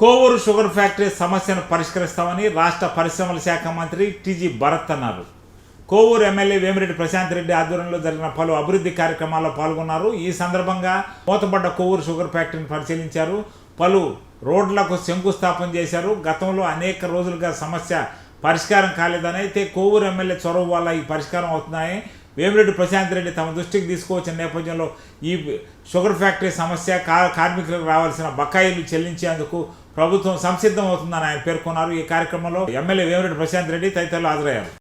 Kovur sugar factory సమస్యను పరిష్కరిస్తామని రాష్ట్ర పరిశ్రమల శాఖ మంత్రి టీజీ భరత్ అన్నారు. కోవూరు ఎమ్మెల్యే వేమిరెడ్డి ప్రశాంత్ రెడ్డి ఆధ్వర్యంలో జరిగిన పలు అభివృద్ధి కార్యక్రమాల్లో పాల్గొన్నారు. ఈ సందర్భంగా మూతపడ్డ కోవూరు షుగర్ ఫ్యాక్టరీని పరిశీలించారు. పలు రోడ్లకు శంకుస్థాపన చేశారు. గతంలో అనేక రోజులుగా సమస్య పరిష్కారం కాలేదని అయితే కోవూరు ఎమ్మెల్యే చొరవ వల్ల ఈ పరిష్కారం అవుతున్నాయి వేమిరెడ్డి ప్రశాంత్ రెడ్డి తమ దృష్టికి తీసుకువచ్చిన నేపథ్యంలో ఈ షుగర్ ఫ్యాక్టరీ సమస్య కా కార్మికులకు రావాల్సిన బకాయిలు చెల్లించేందుకు ప్రభుత్వం సంసిద్ధం అవుతుందని ఆయన పేర్కొన్నారు. ఈ కార్యక్రమంలో ఎమ్మెల్యే వేమిరెడ్డి ప్రశాంత్ రెడ్డి తదితరులు హాజరయ్యారు.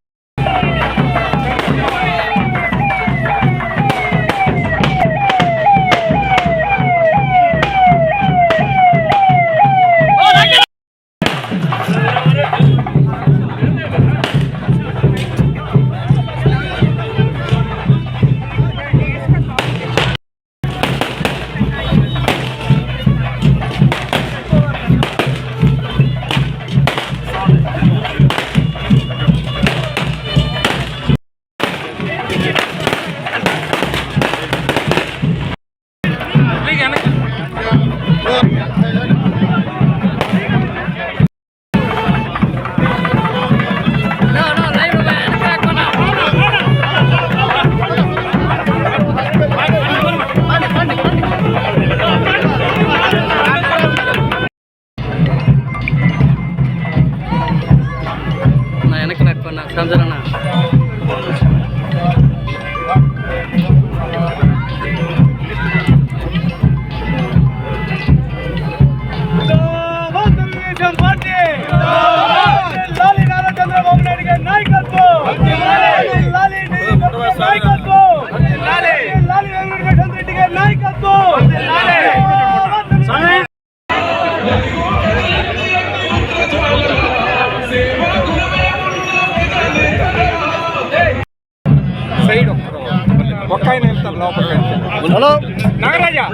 హలో. నాగరాజా.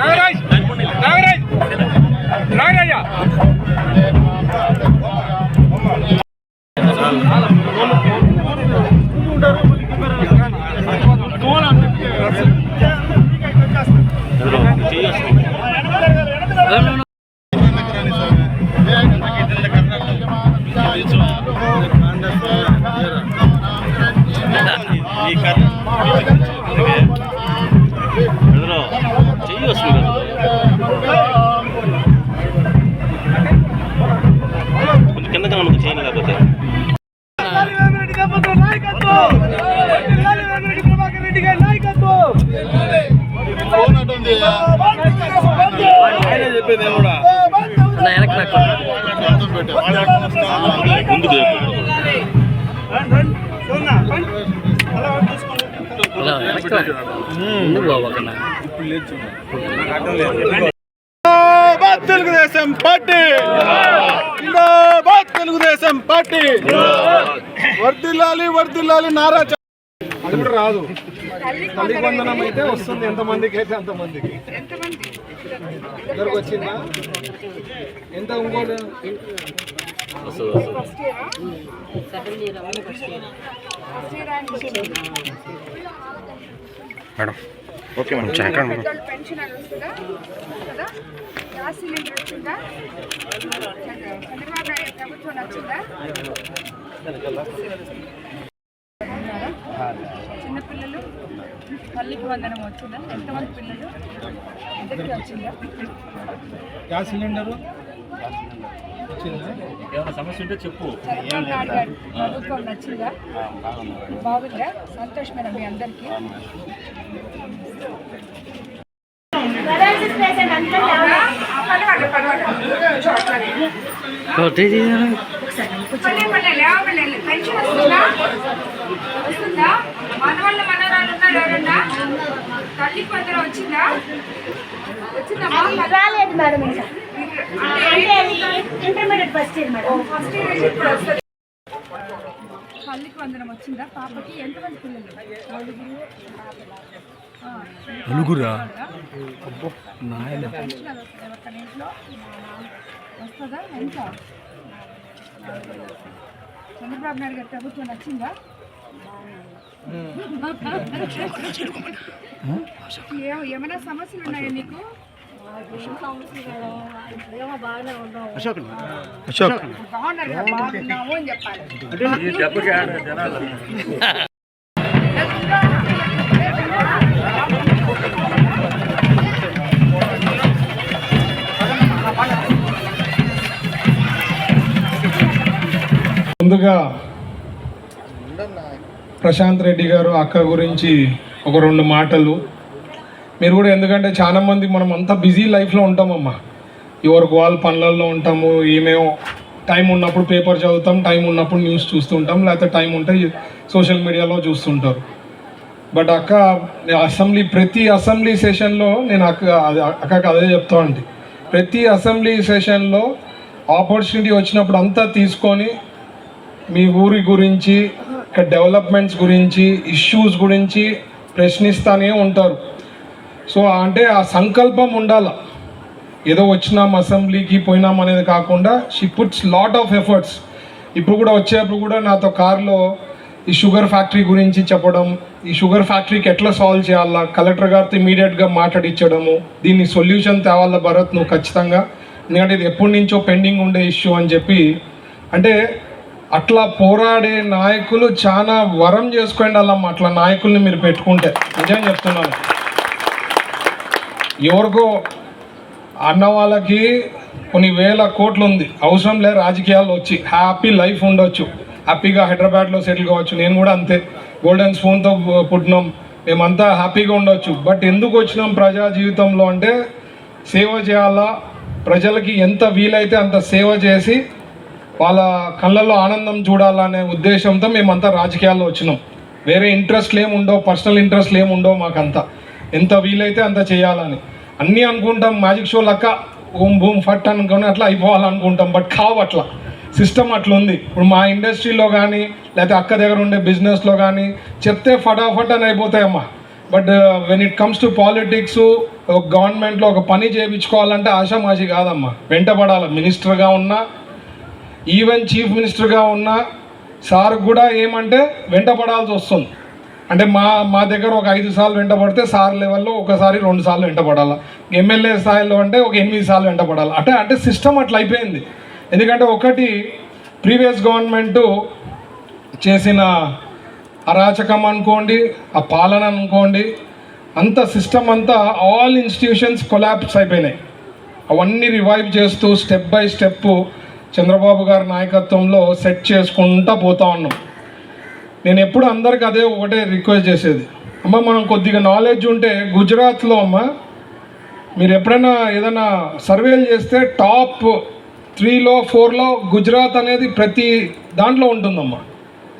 నాగరాజ్. నాగరాజ్. నాగరాజా. ముందు తెలుగుదేశం పార్టీ. తెలుగుదేశం పార్టీ. వర్దిల్లాలి వర్దిల్లాలి నారా రాదు. తల్లి వందనం అయితే వస్తుంది. ఎంతమందికి అయితే అంతమందికి. ఇద్దరికి వచ్చిందా? ఎంత ఇంకోటి ఓకే మేడం. చాకండి మేడం పెద్దోళ్ళ పెన్షన్ అని వస్తుందా? కదా గ్యాస్ సిలిండర్ వచ్చిందా చంద్రబాబు నాయుడు ప్రభుత్వం వచ్చిందా చిన్నపిల్లలు తల్లికి వందనం వచ్చిందా? ఎంతమంది పిల్లలు? ఇద్దరికి వచ్చిందా? Gas cylinder? వచ్చిందా? చంద్రబాబు నాయుడు గారి ప్రభుత్వం నచ్చిందా? బాగుందా? సంతోషమేనా మీ అందరికీ? పర్వాలేదు పర్వాలేదు పల్లె పల్లె లేవపల్లె పెన్షన్ వస్తుందా వస్తుందా మనవాళ్ళ మనవరాలు ఉన్నారు ఎవరన్నా తల్లికి వందరం వచ్చిందా వచ్చిందమ్మా రాలేదు మేడం ఇంకా. అంటే intermediate first year madam. First year ఇప్పుడు వస్తుంది తల్లికి వందనం వచ్చిందా? పాపకి ఎంతమంది పిల్లలు? నలుగురు వస్తుంది? ఎంత? చంద్రబాబు నాయుడు గారి ప్రభుత్వం నచ్చిందా? ఏమైనా సమస్యలు ఉన్నాయా నీకు? అని చెప్పాలి ముందుగా ప్రశాంత్ రెడ్డి గారు అక్క గురించి ఒక రెండు మాటలు. మీరు కూడా ఎందుకంటే చాలా మంది మనం అంత బిజీ లైఫ్లో ఉంటామమ్మా. ఎవరికి వాళ్ళ పనులలో ఉంటాము ఏమేమో టైం ఉన్నప్పుడు పేపర్ చదువుతాం టైం ఉన్నప్పుడు న్యూస్ చూస్తుంటాం లేకపోతే టైం ఉంటే సోషల్ మీడియాలో చూస్తుంటారు. బట్ అక్క అసెంబ్లీ ప్రతి అసెంబ్లీ సెషన్లో నేను అక్క అదే- అక్కకి అదే చెప్తా అండి ప్రతి అసెంబ్లీ సెషన్లో ఆపర్చునిటీ వచ్చినప్పుడు అంతా తీసుకొని మీ ఊరి గురించి ఇక్కడ డెవలప్మెంట్స్ గురించి ఇష్యూస్ గురించి ప్రశ్నిస్తానే ఉంటారు. సో అంటే ఆ సంకల్పం ఉండాల. ఏదో వచ్చినాం అసెంబ్లీకి పోయినాం అనేది కాకుండా she puts lot of efforts ఇప్పుడు కూడా వచ్చేప్పుడు కూడా నాతో కారులో ఈ షుగర్ ఫ్యాక్టరీ గురించి చెప్పడం ఈ షుగర్ ఫ్యాక్టరీకి ఎట్లా సాల్వ్ చేయాలా కలెక్టర్ గారితో ఇమీడియట్గా మాట్లాడించడము దీన్ని సొల్యూషన్ తేవాలా భరత్ నువ్వు ఖచ్చితంగా. ఎందుకంటే ఇది ఎప్పటి నుంచో పెండింగ్ ఉండే ఇష్యూ అని చెప్పి. అంటే అట్లా పోరాడే నాయకులు చాలా వరం చేసుకోండి అలా అట్లా నాయకుల్ని మీరు పెట్టుకుంటే. నిజం చెప్తున్నాను. ఎవరికో అన్న వాళ్ళకి కొన్ని వేల కోట్లు ఉంది. అవసరం లే రాజకీయాల్లో వచ్చి హ్యాపీ లైఫ్ ఉండొచ్చు. హ్యాపీగా హైదరాబాద్లో సెటిల్ కావచ్చు. నేను కూడా అంతే. గోల్డెన్ స్పూన్తో పుట్టినాం. మేమంతా హ్యాపీగా ఉండొచ్చు. బట్ ఎందుకు వచ్చినాం ప్రజా జీవితంలో అంటే సేవ చేయాలా? ప్రజలకి ఎంత వీలైతే అంత సేవ చేసి వాళ్ళ కళ్ళల్లో ఆనందం చూడాలనే ఉద్దేశంతో మేమంతా రాజకీయాల్లో వచ్చినాం. వేరే ఇంట్రెస్ట్లు ఏమి ఉండవు పర్సనల్ ఇంట్రెస్ట్లు ఏమి ఉండవు మాకంతా. ఎంత వీలైతే అంత చేయాలని. అన్నీ అనుకుంటాం మ్యాజిక్ షో లెక్క ఓం భూమ్ ఫట్ అనుకుని అట్లా అయిపోవాలనుకుంటాం బట్ కావు అట్లా సిస్టమ్ అట్లా ఉంది ఇప్పుడు మా ఇండస్ట్రీలో కానీ లేకపోతే అక్క దగ్గర ఉండే బిజినెస్లో కానీ చెప్తే ఫటాఫట్ అని అయిపోతాయమ్మా but when it comes to politics ఒక గవర్నమెంట్లో ఒక పని చేయించుకోవాలంటే ఆశామాషి కాదమ్మా. వెంటపడాలి మినిస్టర్గా ఉన్నా ఈవెన్ చీఫ్ మినిస్టర్గా ఉన్నా సార్ కూడా ఏమంటే వెంటపడాల్సి వస్తుంది. అంటే మా మా దగ్గర ఒక ఐదు సార్లు వెంటపడితే సార్ లెవెల్లో ఒకసారి రెండు సార్లు వెంటపడాలి ఎమ్మెల్యే స్థాయిలో అంటే ఒక ఎనిమిది సార్లు వెంటపడాలి అంటే అంటే సిస్టమ్ అట్లా అయిపోయింది. ఎందుకంటే ఒకటి ప్రీవియస్ గవర్నమెంట్ చేసిన అరాచకం అనుకోండి ఆ పాలన అనుకోండి అంత సిస్టమ్ అంతా ఆల్ ఇన్స్టిట్యూషన్స్ కొలాప్స్ అయిపోయినాయి. అవన్నీ రివైవ్ చేస్తూ స్టెప్ బై స్టెప్ చంద్రబాబు గారి నాయకత్వంలో సెట్ చేసుకుంటా పోతా ఉన్నాం. నేను ఎప్పుడు అందరికి అదే ఒకటే రిక్వెస్ట్ చేసేది. అమ్మ మనం కొద్దిగా నాలెడ్జ్ ఉంటే గుజరాత్లో అమ్మ మీరు ఎప్పుడైనా ఏదైనా సర్వేలు చేస్తే టాప్ త్రీలో ఫోర్లో గుజరాత్ అనేది ప్రతి దాంట్లో ఉంటుందమ్మా.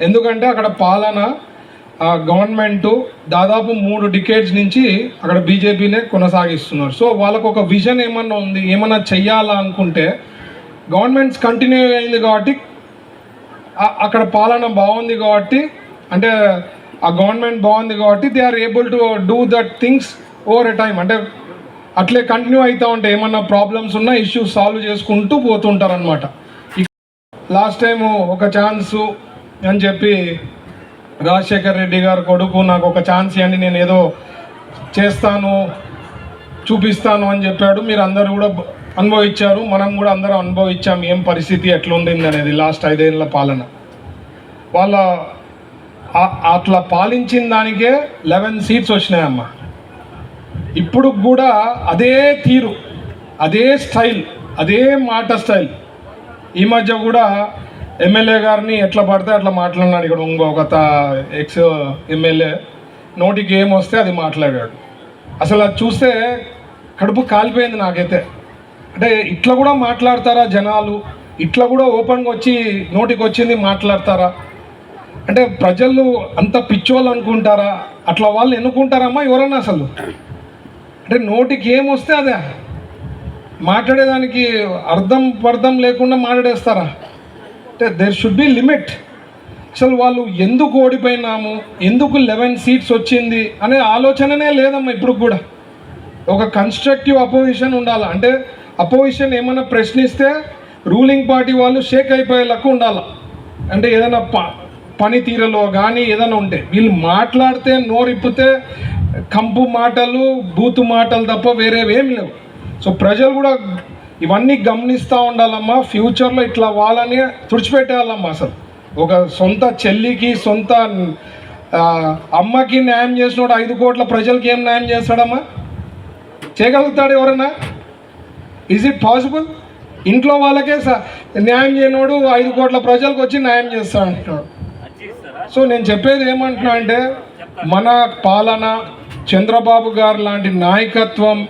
ఎందుకంటే అక్కడ పాలన గవర్నమెంటు దాదాపు మూడు డికేడ్స్ నుంచి అక్కడ బీజేపీనే కొనసాగిస్తున్నారు. సో వాళ్ళకు ఒక విజన్ ఏమన్నా ఉంది ఏమన్నా చెయ్యాలా అనుకుంటే గవర్నమెంట్స్ కంటిన్యూ అయింది కాబట్టి అక్కడ పాలన బాగుంది కాబట్టి అంటే ఆ గవర్నమెంట్ బాగుంది కాబట్టి they are able to do that things over a time అంటే అట్లే కంటిన్యూ అవుతూ ఉంటాయి ఏమన్నా ప్రాబ్లమ్స్ ఉన్నా ఇష్యూస్ సాల్వ్ చేసుకుంటూ పోతుంటారు అనమాట లాస్ట్ టైము ఒక ఛాన్సు అని చెప్పి రాజశేఖర్ రెడ్డి గారు కొడుకు నాకు ఒక ఛాన్స్ ఇవ్వండి నేను ఏదో చేస్తాను చూపిస్తాను అని చెప్పాడు. మీరు అందరు కూడా అనుభవించారు. మనం కూడా అందరం అనుభవించాం ఏం పరిస్థితి ఎట్లుంది అనేది లాస్ట్ ఐదేళ్ళ పాలన. వాళ్ళ అట్లా పాలించిన దానికే లెవెన్ సీట్స్ వచ్చినాయమ్మా. ఇప్పుడు కూడా అదే తీరు అదే స్టైల్ అదే మాట స్టైల్. ఈ మధ్య కూడా ఎమ్మెల్యే గారిని ఎట్లా పడితే అట్లా మాట్లాడినాడు. ఇక్కడ ఇంకొక ఎక్స్ ఎమ్మెల్యే నోటికి ఏం వస్తే అది మాట్లాడాడు. అసలు అది చూస్తే కడుపు కాలిపోయింది నాకైతే. అంటే ఇట్లా కూడా మాట్లాడతారా జనాలు? ఇట్లా కూడా ఓపెన్గా వచ్చి నోటికి వచ్చింది మాట్లాడతారా? అంటే ప్రజలు అంత పిచ్చోళ్ళు అనుకుంటారా? అట్లా వాళ్ళు ఎన్నుకుంటారమ్మా ఎవరన్నా అసలు? అంటే నోటికి ఏం వస్తే అదే. మాట్లాడేదానికి అర్థం పర్థం లేకుండా మాట్లాడేస్తారా? అంటే దేర్ షుడ్ బి లిమిట్ అసలు వాళ్ళు ఎందుకు ఓడిపోయినాము? ఎందుకు లెవెన్ సీట్స్ వచ్చింది? అనే ఆలోచననే లేదమ్మా ఇప్పుడు కూడా. ఒక కన్స్ట్రక్టివ్ అపోజిషన్ ఉండాలి? అంటే అపోజిషన్ ఏమైనా ప్రశ్నిస్తే రూలింగ్ పార్టీ వాళ్ళు షేక్ అయిపోయేలాగా ఉండాలి. అంటే ఏదైనా ప పనితీరులో కానీ ఏదైనా ఉంటే వీళ్ళు మాట్లాడితే నోరిప్పితే కంపు మాటలు బూతు మాటలు తప్ప వేరేవేం లేవు. సో ప్రజలు కూడా ఇవన్నీ గమనిస్తూ ఉండాలమ్మా ఫ్యూచర్లో ఇట్లా వాళ్ళని తుడిచిపెట్టేయాలమ్మా అసలు. ఒక సొంత చెల్లికి సొంత అమ్మకి న్యాయం చేసినోడు ఐదు కోట్ల ప్రజలకి ఏం న్యాయం చేస్తాడమ్మా? చేయగలుగుతాడు ఎవరన్నా? ఈజ్ ఇట్ పాసిబుల్ ఇంట్లో వాళ్ళకే న్యాయం చేయనోడు ఐదు కోట్ల ప్రజలకు వచ్చి న్యాయం చేస్తా అంటున్నాడు సో నేను చెప్పేది ఏమంటున్నా అంటే మన పాలన చంద్రబాబు గారు లాంటి నాయకత్వం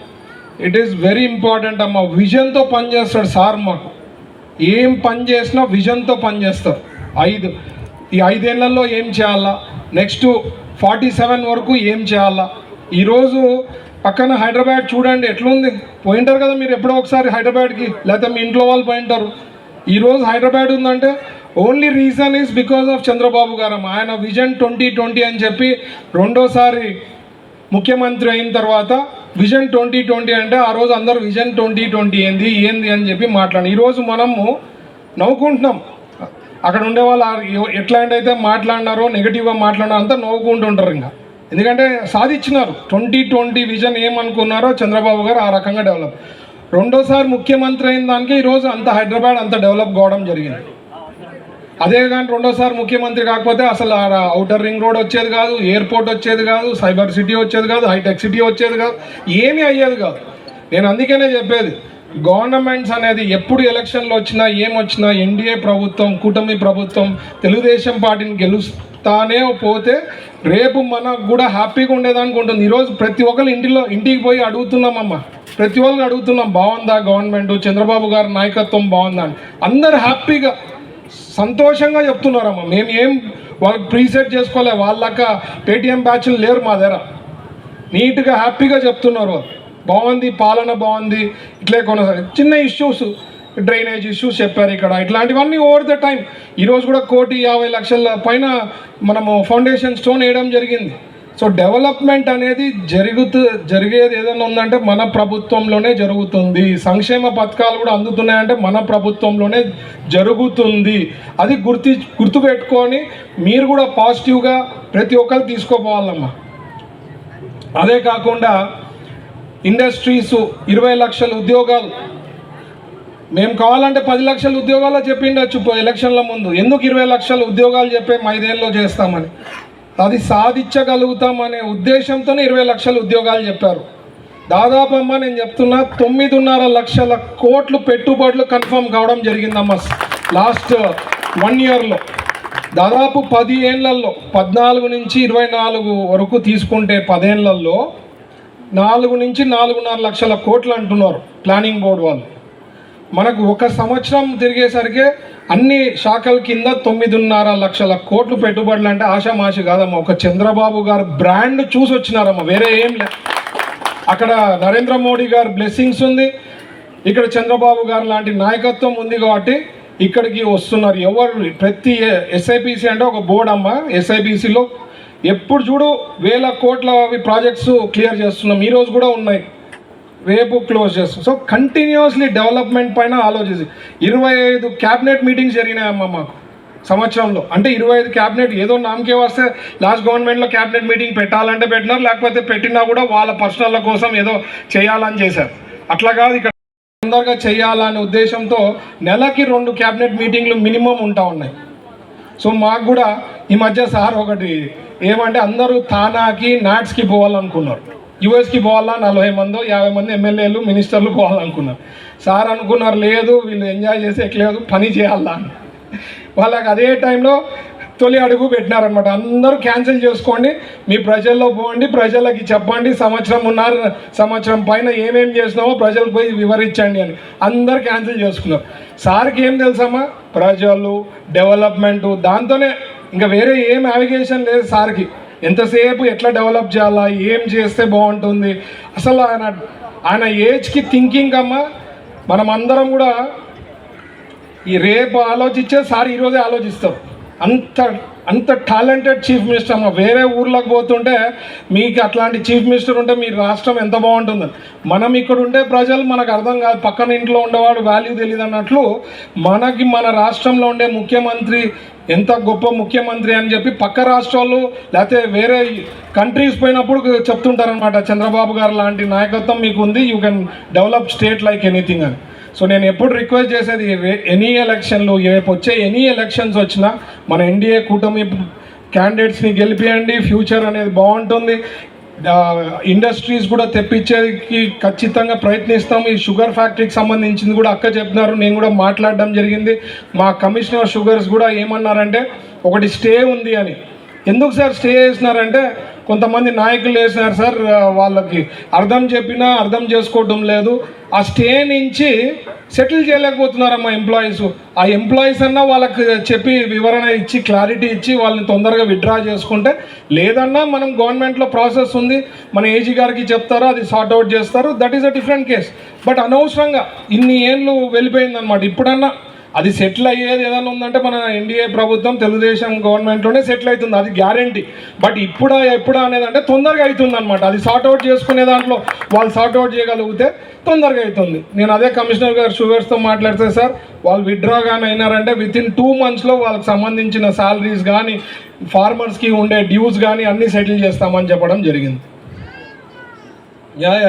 ఇట్ ఈస్ వెరీ ఇంపార్టెంట్ అమ్మ. విజన్తో పనిచేస్తాడు సార్ మాకు. ఏం పని చేసినా విజన్తో పనిచేస్తారు. ఐదు ఈ ఐదేళ్ళలో ఏం చేయాలా? నెక్స్ట్ ఫార్టీ సెవెన్ వరకు ఏం చేయాలా? ఈరోజు పక్కన హైదరాబాద్ చూడండి ఎట్లుంది? పోయింటారు కదా మీరు ఎప్పుడో ఒకసారి హైదరాబాద్కి లేకపోతే మీ ఇంట్లో వాళ్ళు పోయింటారు. ఈరోజు హైదరాబాద్ ఉందంటే only reason is because of Chandrababu garu. ఆయన విజన్ ట్వంటీ ట్వంటీ అని చెప్పి రెండోసారి ముఖ్యమంత్రి అయిన తర్వాత విజన్ ట్వంటీ ట్వంటీ అంటే ఆ రోజు అందరూ విజన్ ట్వంటీ ట్వంటీ ఏంది ఏంది అని చెప్పి మాట్లాడి ఈరోజు మనము నవ్వుకుంటున్నాం. అక్కడ ఉండే వాళ్ళు ఎట్లాంటి అయితే మాట్లాడినారో నెగిటివ్గా మాట్లాడినారో అంతా నవ్వుకుంటుంటారు ఇంకా. ఎందుకంటే సాధించినారు. ట్వంటీ ట్వంటీ విజన్ ఏమనుకున్నారో చంద్రబాబు గారు ఆ రకంగా డెవలప్. రెండోసారి ముఖ్యమంత్రి అయిన దానికి ఈరోజు అంత హైదరాబాద్ అంత డెవలప్ కావడం జరిగింది. అదే కానీ రెండోసారి ముఖ్యమంత్రి కాకపోతే అసలు ఆ అవుటర్ రింగ్ రోడ్ వచ్చేది కాదు ఎయిర్పోర్ట్ వచ్చేది కాదు సైబర్ సిటీ వచ్చేది కాదు హైటెక్ సిటీ వచ్చేది కాదు ఏమీ అయ్యేది కాదు. నేను అందుకనే చెప్పేది గవర్నమెంట్స్ అనేది ఎప్పుడు ఎలక్షన్లు వచ్చినా ఏమొచ్చినా ఎన్డీఏ ప్రభుత్వం కూటమి ప్రభుత్వం తెలుగుదేశం పార్టీని గెలుస్తుంది తానే పోతే రేపు మనకు కూడా హ్యాపీగా ఉండేదానికి ఉంటుంది. ఈరోజు ప్రతి ఒక్కరు ఇంటిలో ఇంటికి పోయి అడుగుతున్నామమ్మా. ప్రతి ఒక్కరికి అడుగుతున్నాం బాగుందా గవర్నమెంట్ చంద్రబాబు గారి నాయకత్వం బాగుందా? అని. అందరు హ్యాపీగా సంతోషంగా చెప్తున్నారమ్మా. మేము ఏం వాళ్ళకి ప్రీసెట్ చేసుకోలే వాళ్ళక పేటిఎం బ్యాచ్లు లేరు మా దగ్గర. నీట్గా హ్యాపీగా చెప్తున్నారు బాగుంది పాలన బాగుంది ఇట్లే కొనసాగి చిన్న ఇష్యూస్ డ్రైనేజ్ ఇష్యూస్ చెప్పారు ఇక్కడ. ఇట్లాంటివన్నీ ఓవర్ ద టైం ఈరోజు కూడా కోటి యాభై లక్షల పైన మనము ఫౌండేషన్ స్టోన్ వేయడం జరిగింది. సో డెవలప్మెంట్ అనేది జరుగుతూ జరిగేది ఏదైనా ఉందంటే మన ప్రభుత్వంలోనే జరుగుతుంది. సంక్షేమ పథకాలు కూడా అందుతున్నాయంటే మన ప్రభుత్వంలోనే జరుగుతుంది. అది గుర్తి గుర్తుపెట్టుకొని మీరు కూడా పాజిటివ్గా ప్రతి ఒక్కరు తీసుకోపోవాలమ్మా. అదే కాకుండా ఇండస్ట్రీస్ ఇరవై లక్షల ఉద్యోగాలు మేము కావాలంటే పది లక్షల ఉద్యోగాలు చెప్పిండొచ్చు ఎలక్షన్ల ముందు. ఎందుకు ఇరవై లక్షల ఉద్యోగాలు చెప్పే ఐదేళ్ళలో చేస్తామని? అది సాధించగలుగుతామనే ఉద్దేశంతోనే ఇరవై లక్షల ఉద్యోగాలు చెప్పారు. దాదాపు అమ్మ నేను చెప్తున్నా తొమ్మిదిన్నర లక్షల కోట్లు పెట్టుబడులు కన్ఫర్మ్ కావడం జరిగిందమ్మా. లాస్ట్ వన్ ఇయర్లో. దాదాపు పది ఏళ్ళలో పద్నాలుగు నుంచి ఇరవై నాలుగు వరకు తీసుకుంటే పదేళ్ళలో నాలుగు నుంచి నాలుగున్నర లక్షల కోట్లు అంటున్నారు ప్లానింగ్ బోర్డు వాళ్ళు. మనకు ఒక సంవత్సరం తిరిగేసరికి అన్ని శాఖల కింద తొమ్మిదిన్నర లక్షల కోట్లు పెట్టుబడులు అంటే ఆశామాషి కాదమ్మా. ఒక చంద్రబాబు గారు బ్రాండ్ చూసి వచ్చినారమ్మా. వేరే ఏం లే. అక్కడ నరేంద్ర మోడీ గారు బ్లెస్సింగ్స్ ఉంది. ఇక్కడ చంద్రబాబు గారు లాంటి నాయకత్వం ఉంది కాబట్టి ఇక్కడికి వస్తున్నారు. ఎవరు ప్రతి ఎస్ఐపిసి అంటే ఒక బోర్డు అమ్మ. ఎస్ఐపిసిలో ఎప్పుడు చూడు వేల కోట్ల అవి ప్రాజెక్ట్స్ క్లియర్ చేస్తున్నాం. ఈరోజు కూడా ఉన్నాయి. రేపు క్లోజ్ చేస్తాం. సో కంటిన్యూస్లీ డెవలప్మెంట్ పైన ఆలోచించి ఇరవై ఐదు క్యాబినెట్ మీటింగ్స్ జరిగినాయమ్మా మాకు సంవత్సరంలో. అంటే ఇరవై ఐదు క్యాబినెట్ ఏదో నామకే వస్తే లాస్ట్ గవర్నమెంట్లో క్యాబినెట్ మీటింగ్ పెట్టాలంటే పెట్టినారు లేకపోతే పెట్టినా కూడా వాళ్ళ పర్సనల్ కోసం ఏదో చేయాలని చేశారు. అట్లా కాదు ఇక్కడ తొందరగా చేయాలనే ఉద్దేశంతో నెలకి రెండు క్యాబినెట్ మీటింగ్లు మినిమం ఉంటా ఉన్నాయి. సో మాకు కూడా ఈ మధ్య సార్ ఒకటి ఏమంటే అందరూ తానాకి నాట్స్కి పోవాలనుకున్నారు. యుఎస్కి పోవాలా? నలభై మందో యాభై మంది ఎమ్మెల్యేలు మినిస్టర్లు పోవాలనుకున్నారు. సార్ అనుకున్నారు లేదు వీళ్ళు ఎంజాయ్ చేసి ఎక్కలేదు పని చేయాలా? అని వాళ్ళకి అదే టైంలో తొలి అడుగు పెట్టినారనమాట అందరూ క్యాన్సిల్ చేసుకోండి మీ ప్రజల్లో పోండి ప్రజలకి చెప్పండి సంవత్సరం ఉన్నారు సంవత్సరం పైన ఏమేం చేసినామో ప్రజలకు పోయి వివరించండి అని అందరు క్యాన్సిల్ చేసుకున్నారు. సార్కి ఏం తెలుసమ్మా? ప్రజలు డెవలప్మెంట్ దాంతోనే ఇంకా వేరే ఏం నావిగేషన్ లేదు సార్కి. ఎంతసేపు ఎట్లా డెవలప్ చేయాలా ఏం చేస్తే బాగుంటుంది? అసలు ఆయన ఆయన ఏజ్కి థింకింగ్ అమ్మా. మనం అందరం కూడా ఈ రేపు ఆలోచించే సార్ ఈరోజే ఆలోచిస్తాం. అంత అంత టాలెంటెడ్ చీఫ్ మినిస్టర్ అమ్మ. వేరే ఊర్లోకి పోతుంటే మీకు అట్లాంటి చీఫ్ మినిస్టర్ ఉంటే మీ రాష్ట్రం ఎంత బాగుంటుంది? మనం ఇక్కడ ఉండే ప్రజలు మనకు అర్థం కాదు. పక్కన ఇంట్లో ఉండేవాడు వాల్యూ తెలియదు అన్నట్లు మనకి మన రాష్ట్రంలో ఉండే ముఖ్యమంత్రి ఎంత గొప్ప ముఖ్యమంత్రి అని చెప్పి పక్క రాష్ట్రాలు లేకపోతే వేరే కంట్రీస్ పోయినప్పుడు చెప్తుంటారనమాట చంద్రబాబు గారు లాంటి నాయకత్వం మీకు ఉంది you can develop state like anything అని. సో నేను ఎప్పుడు రిక్వెస్ట్ చేసేది ఎనీ ఎలక్షన్లు రేపు వచ్చే ఎనీ ఎలక్షన్స్ వచ్చినా మన ఎన్డీఏ కూటమి క్యాండిడేట్స్ని గెలిపియండి ఫ్యూచర్ అనేది బాగుంటుంది. ఇండస్ట్రీస్ కూడా తెప్పించేకి ఖచ్చితంగా ప్రయత్నిస్తాం. ఈ షుగర్ ఫ్యాక్టరీకి సంబంధించింది కూడా అక్క చెప్తున్నారు. నేను కూడా మాట్లాడడం జరిగింది. మా కమిషనర్ షుగర్స్ కూడా ఏమన్నారంటే ఒకటి స్టే ఉంది అని. ఎందుకు సార్ స్టే చేసినారంటే కొంతమంది నాయకులు వేసినారు సార్ వాళ్ళకి అర్థం చెప్పినా అర్థం చేసుకోవడం లేదు. ఆ స్టే నుంచి సెటిల్ చేయలేకపోతున్నారమ్మా ఎంప్లాయీస్ ఆ ఎంప్లాయీస్ అన్నా వాళ్ళకి చెప్పి వివరణ ఇచ్చి క్లారిటీ ఇచ్చి వాళ్ళని తొందరగా విత్డ్రా చేసుకుంటే లేదన్నా మనం గవర్నమెంట్లో ప్రాసెస్ ఉంది. మన ఏజీ గారికి చెప్తారో అది సార్ట్ అవుట్ చేస్తారు. That is a different case but అనవసరంగా ఇన్ని ఏళ్ళు వెళ్ళిపోయిందనమాట ఇప్పుడన్నా అది సెటిల్ అయ్యేది ఏదైనా ఉందంటే మన ఎన్డీఏ ప్రభుత్వం తెలుగుదేశం గవర్నమెంట్లోనే సెటిల్ అవుతుంది. అది గ్యారంటీ బట్ ఇప్పుడా ఎప్పుడా అనేది అంటే తొందరగా అవుతుంది అనమాట అది సార్ట్అవుట్ చేసుకునే దాంట్లో వాళ్ళు సార్ట్అవుట్ చేయగలిగితే తొందరగా అవుతుంది నేను అదే కమిషనర్ గారు షుగర్స్తో మాట్లాడితే సార్ వాళ్ళు విత్డ్రా కానీ అయినారంటే విత్ ఇన్ టూ మంత్స్లో వాళ్ళకి సంబంధించిన శాలరీస్ కానీ ఫార్మర్స్కి ఉండే డ్యూస్ కానీ అన్నీ సెటిల్ చేస్తామని చెప్పడం జరిగింది.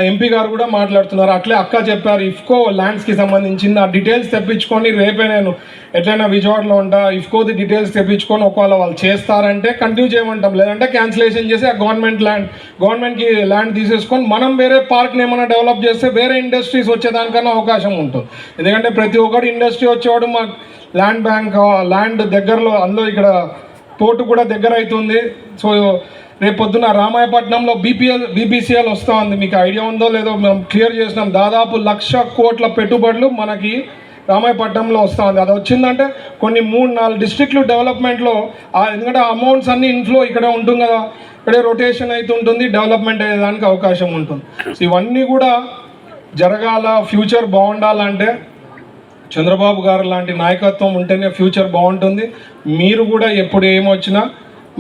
ఎంపీ గారు కూడా మాట్లాడుతున్నారు. అట్లే అక్క చెప్పారు ఇఫ్కో ల్యాండ్స్కి సంబంధించింది. ఆ డీటెయిల్స్ తెప్పించుకొని రేపే నేను ఎట్లయినా విజయవాడలో ఉంటా ఇఫ్కోది డీటెయిల్స్ తెప్పించుకొని ఒకవేళ వాళ్ళు చేస్తారంటే కంటిన్యూ చేయమంటాం. లేదంటే క్యాన్సిలేషన్ చేసి ఆ గవర్నమెంట్ ల్యాండ్ గవర్నమెంట్కి ల్యాండ్ తీసేసుకొని మనం వేరే పార్క్ని ఏమైనా డెవలప్ చేస్తే వేరే ఇండస్ట్రీస్ వచ్చేదానికన్నా అవకాశం ఉంటుంది. ఎందుకంటే ప్రతి ఒక్కటి ఇండస్ట్రీ వచ్చేవాడు మా ల్యాండ్ బ్యాంక్ ల్యాండ్ దగ్గరలో అందులో ఇక్కడ పోర్టు కూడా దగ్గర అవుతుంది. సో రేపొద్దున రామాయపట్నంలో బీపీఎల్ బీపీసీఎల్ వస్తూ ఉంది. మీకు ఐడియా ఉందో లేదో మేము క్లియర్ చేసినాం. దాదాపు లక్ష కోట్ల పెట్టుబడులు మనకి రామాయపట్నంలో వస్తూ ఉంది. అది వచ్చిందంటే కొన్ని మూడు నాలుగు డిస్ట్రిక్ట్లు డెవలప్మెంట్లో ఎందుకంటే అమౌంట్స్ అన్ని ఇన్ఫ్లో ఇక్కడ ఉంటుంది కదా. ఇక్కడే రొటేషన్ అయితే ఉంటుంది డెవలప్మెంట్ అయ్యేదానికి అవకాశం ఉంటుంది. సో ఇవన్నీ కూడా జరగాల ఫ్యూచర్ బాగుండాలంటే చంద్రబాబు గారు లాంటి నాయకత్వం ఉంటేనే ఫ్యూచర్ బాగుంటుంది. మీరు కూడా ఎప్పుడు ఏమొచ్చినా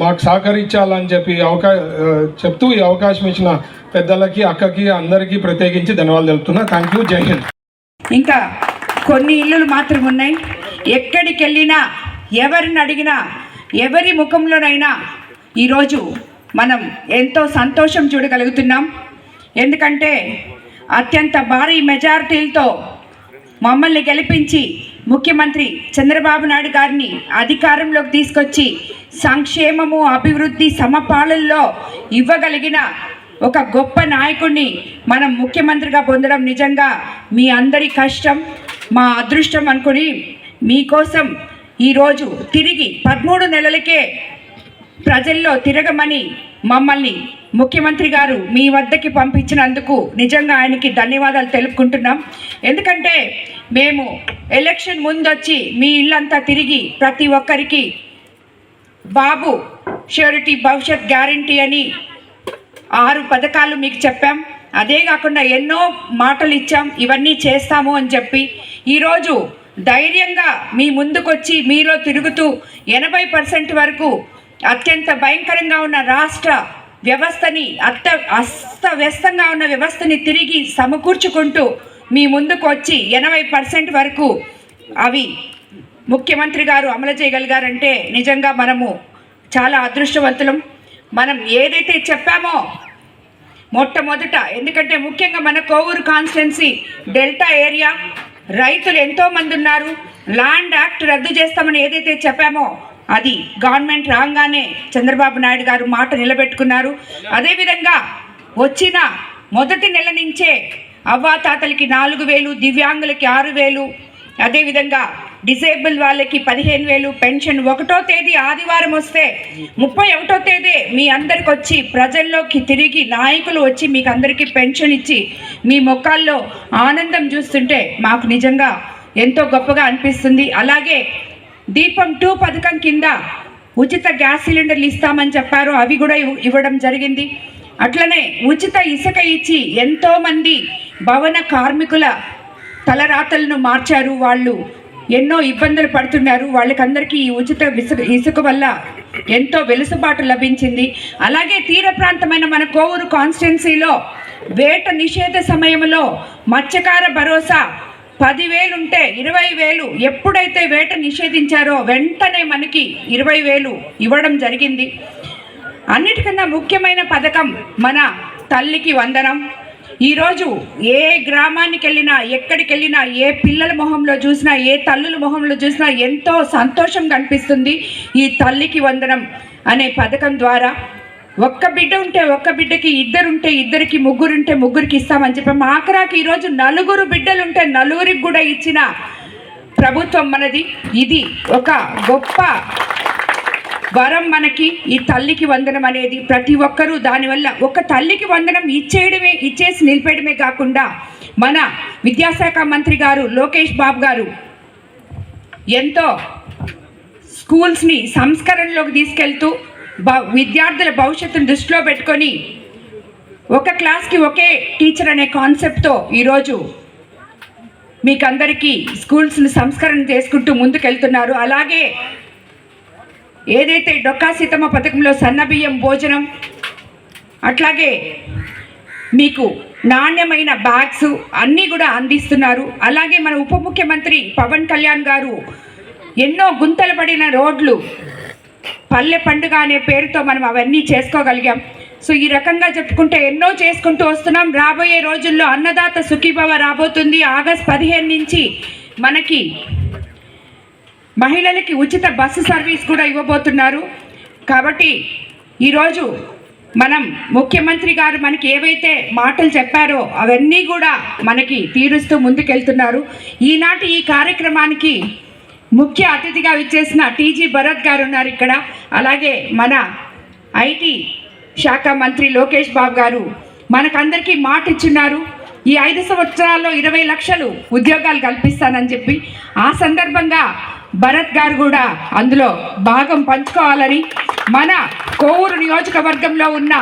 మాకు సహకరించాలని చెప్పి అవకా చెప్తూ ఈ అవకాశం ఇచ్చిన పెద్దలకి అక్కకి అందరికీ ప్రత్యేకించి ధన్యవాదాలు తెలుపుతున్నా. థ్యాంక్ యూ జై హింద్ ఇంకా కొన్ని ఇల్లులు మాత్రం ఉన్నాయి. ఎక్కడికి వెళ్ళినా ఎవరిని అడిగినా ఎవరి ముఖంలోనైనా ఈరోజు మనం ఎంతో సంతోషం చూడగలుగుతున్నాం. ఎందుకంటే అత్యంత భారీ మెజారిటీలతో మమ్మల్ని గెలిపించి ముఖ్యమంత్రి చంద్రబాబు నాయుడు గారిని అధికారంలోకి తీసుకొచ్చి సంక్షేమము అభివృద్ధి సమపాలనలో ఇవ్వగలిగిన ఒక గొప్ప నాయకుడిని మనం ముఖ్యమంత్రిగా పొందడం నిజంగా మీ అందరి కష్టం మా అదృష్టం అనుకుని మీకోసం ఈరోజు తిరిగి పదమూడు నెలలకే ప్రజల్లో తిరగమని మమ్మల్ని ముఖ్యమంత్రి గారు మీ వద్దకి పంపించినందుకు నిజంగా ఆయనకి ధన్యవాదాలు తెలుపుకుంటున్నాం. ఎందుకంటే మేము ఎలక్షన్ ముందొచ్చి మీ ఇల్లంతా తిరిగి ప్రతి ఒక్కరికి బాబు ష్యూరిటీ భవిష్యత్ గ్యారంటీ అని ఆరు పథకాలు మీకు చెప్పాం. అదే కాకుండా ఎన్నో మాటలు ఇచ్చాం. ఇవన్నీ చేస్తాము అని చెప్పి ఈరోజు ధైర్యంగా మీ ముందుకొచ్చి మీలో తిరుగుతూ ఎనభై పర్సెంట్ వరకు అత్యంత భయంకరంగా ఉన్న రాష్ట్ర వ్యవస్థని అత్త అస్తవ్యస్తంగా ఉన్న వ్యవస్థని తిరిగి సమకూర్చుకుంటూ మీ ముందుకు వచ్చి ఎనభై పర్సెంట్ వరకు అవి ముఖ్యమంత్రి గారు అమలు చేయగలిగారంటే నిజంగా మనము చాలా అదృష్టవంతులం. మనం ఏదైతే చెప్పామో మొట్టమొదట ఎందుకంటే ముఖ్యంగా మన కోవూరు కాన్స్టిట్యున్సీ డెల్టా ఏరియా రైతులు ఎంతోమంది ఉన్నారు. ల్యాండ్ యాక్ట్ రద్దు చేస్తామని ఏదైతే చెప్పామో అది గవర్నమెంట్ రాగానే చంద్రబాబు నాయుడు గారు మాట నిలబెట్టుకున్నారు. అదేవిధంగా వచ్చిన మొదటి నెల నుంచే అవ్వాతాతలకి నాలుగు వేలు దివ్యాంగులకి ఆరు వేలు అదేవిధంగా డిసేబుల్ వాళ్ళకి పదిహేను వేలు పెన్షన్ ఒకటో తేదీ ఆదివారం వస్తే ముప్పై ఒకటో తేదీ మీ అందరికి వచ్చి ప్రజల్లోకి తిరిగి నాయకులు వచ్చి మీకు అందరికీ పెన్షన్ ఇచ్చి మీ మొక్కల్లో ఆనందం చూస్తుంటే మాకు నిజంగా ఎంతో గొప్పగా అనిపిస్తుంది. అలాగే దీపం టూ పథకం కింద ఉచిత గ్యాస్ సిలిండర్లు ఇస్తామని చెప్పారు. అవి కూడా ఇవ్- ఇవ్వడం జరిగింది. అట్లనే ఉచిత ఇసుక ఇచ్చి ఎంతోమంది భవన కార్మికుల తలరాతలను మార్చారు. వాళ్ళు ఎన్నో ఇబ్బందులు పడుతున్నారు. వాళ్ళకందరికీ ఈ ఉచిత ఇసుక ఇసుక వల్ల ఎంతో వెలుసుబాటు లభించింది. అలాగే తీర ప్రాంతమైన మన కోవూరు కాన్స్టిట్యున్సీలో వేట నిషేధ సమయంలో మత్స్యకార భరోసా పదివేలు ఉంటే ఇరవై వేలు ఎప్పుడైతే వేట నిషేధించారో వెంటనే మనకి ఇరవై వేలు ఇవ్వడం జరిగింది. అన్నిటికన్నా ముఖ్యమైన పథకం మన తల్లికి వందనం. ఈరోజు ఏ గ్రామానికి వెళ్ళినా ఎక్కడికి వెళ్ళినా ఏ పిల్లల మొహంలో చూసినా ఏ తల్లుల మొహంలో చూసినా ఎంతో సంతోషం కనిపిస్తుంది ఈ తల్లికి వందనం అనే పథకం ద్వారా. ఒక్క బిడ్డ ఉంటే ఒక్క బిడ్డకి ఇద్దరుంటే ఇద్దరికి ముగ్గురుంటే ముగ్గురికి ఇస్తామని చెప్పి మా ఆఖరాకి ఈరోజు నలుగురు బిడ్డలుంటే నలుగురికి కూడా ఇచ్చిన ప్రభుత్వం మనది. ఇది ఒక గొప్ప వరం మనకి ఈ తల్లికి వందనం అనేది. ప్రతి ఒక్కరూ దానివల్ల ఒక తల్లికి వందనం ఇచ్చేయడమే ఇచ్చేసి నిలిపేయడమే కాకుండా మన విద్యాశాఖ మంత్రి గారు లోకేష్ బాబు గారు ఎంతో స్కూల్స్ని సంస్కరణలోకి తీసుకెళ్తూ విద్యార్థుల భవిష్యత్తును దృష్టిలో పెట్టుకొని ఒక క్లాస్కి ఒకే టీచర్ అనే కాన్సెప్ట్తో ఈరోజు మీకందరికీ స్కూల్స్ని సంస్కరణ చేసుకుంటూ ముందుకెళ్తున్నారు. అలాగే ఏదైతే డొక్కా సీతమ్మ పథకంలో సన్నబియ్యం భోజనం అట్లాగే మీకు నాణ్యమైన బ్యాగ్స్ అన్నీ కూడా అందిస్తున్నారు. అలాగే మన ఉప ముఖ్యమంత్రి పవన్ కళ్యాణ్ గారు ఎన్నో గుంతలు పడిన రోడ్లు పల్లె పండుగ అనే పేరుతో మనం అవన్నీ చేసుకోగలిగాం. సో ఈ రకంగా చెప్పుకుంటే ఎన్నో చేసుకుంటూ వస్తున్నాం. రాబోయే రోజుల్లో అన్నదాత సుఖీభవ రాబోతుంది. ఆగస్ట్ పదిహేను నుంచి మనకి మహిళలకి ఉచిత బస్సు సర్వీస్ కూడా ఇవ్వబోతున్నారు. కాబట్టి ఈరోజు మనం ముఖ్యమంత్రి గారు మనకి ఏవైతే మాటలు చెప్పారో అవన్నీ కూడా మనకి తీరుస్తూ ముందుకెళ్తున్నారు. ఈనాటి ఈ కార్యక్రమానికి ముఖ్య అతిథిగా విచ్చేసిన టీజీ భరత్ గారు ఉన్నారు ఇక్కడ. అలాగే మన ఐటీ శాఖ మంత్రి లోకేష్ బాబు గారు మనకందరికీ మాట ఇచ్చున్నారు ఈ ఐదు సంవత్సరాల్లో ఇరవై లక్షలు ఉద్యోగాలు కల్పిస్తానని చెప్పి ఆ సందర్భంగా భరత్ గారు కూడా అందులో భాగం పంచుకోవాలని మన కోవూరు నియోజకవర్గంలో ఉన్న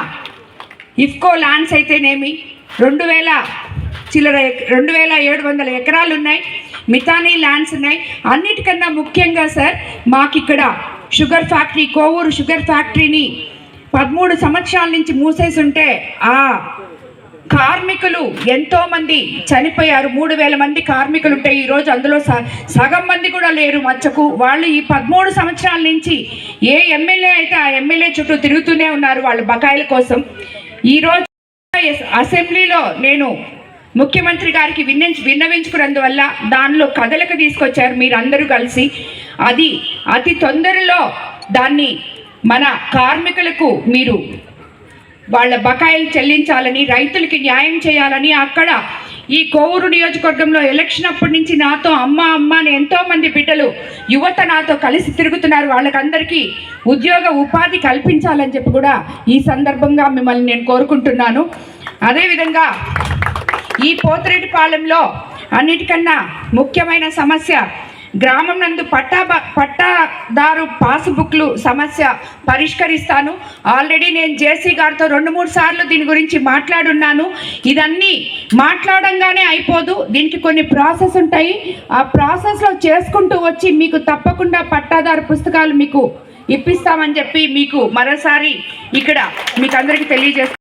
ఇఫ్కో ల్యాండ్స్ అయితేనేమి రెండు వేల చిల్లర రెండు వేల ఏడు వందల ఎకరాలు ఉన్నాయి మితానీ ల్యాండ్స్ ఉన్నాయి. అన్నిటికన్నా ముఖ్యంగా సార్ మాకు ఇక్కడ షుగర్ ఫ్యాక్టరీ కోవూరు షుగర్ ఫ్యాక్టరీని పదమూడు సంవత్సరాల నుంచి మూసేసి ఉంటే ఆ కార్మికులు ఎంతోమంది చనిపోయారు. మూడు వేల మంది కార్మికులు ఉంటే ఈరోజు అందులో సగం మంది కూడా లేరు మచ్చకు. వాళ్ళు ఈ పదమూడు సంవత్సరాల నుంచి ఏ ఎమ్మెల్యే అయితే ఆ ఎమ్మెల్యే చుట్టూ తిరుగుతూనే ఉన్నారు వాళ్ళ బకాయిల కోసం. ఈరోజు అసెంబ్లీలో నేను ముఖ్యమంత్రి గారికి విన్నవించు విన్నవించుకున్నందువల్ల దానిలో కదలిక తీసుకొచ్చారు మీరందరూ కలిసి. అది అతి తొందరలో దాన్ని మన కార్మికులకు మీరు వాళ్ళ బకాయిలు చెల్లించాలని రైతులకి న్యాయం చేయాలని అక్కడ ఈ కోవూరు నియోజకవర్గంలో ఎలక్షన్ అప్పటి నుంచి నాతో అమ్మ అమ్మ అని ఎంతోమంది బిడ్డలు యువత నాతో కలిసి తిరుగుతున్నారు. వాళ్ళకందరికీ ఉద్యోగ ఉపాధి కల్పించాలని చెప్పి కూడా ఈ సందర్భంగా మిమ్మల్ని నేను కోరుకుంటున్నాను. అదేవిధంగా ఈ పోతిరెడ్డిపాలెంలో అన్నిటికన్నా ముఖ్యమైన సమస్య గ్రామం నందు పట్టా పట్టాదారు పాస్బుక్లు సమస్య పరిష్కరిస్తాను. ఆల్రెడీ నేను జేసీ గారితో రెండు మూడు సార్లు దీని గురించి మాట్లాడున్నాను. ఇదన్నీ మాట్లాడంగానే అయిపోదు. దీనికి కొన్ని ప్రాసెస్ ఉంటాయి. ఆ ప్రాసెస్లో చేసుకుంటూ వచ్చి మీకు తప్పకుండా పట్టాదారు పుస్తకాలు మీకు ఇప్పిస్తామని చెప్పి మీకు మరోసారి ఇక్కడ మీకు అందరికీ తెలియజేస్తాను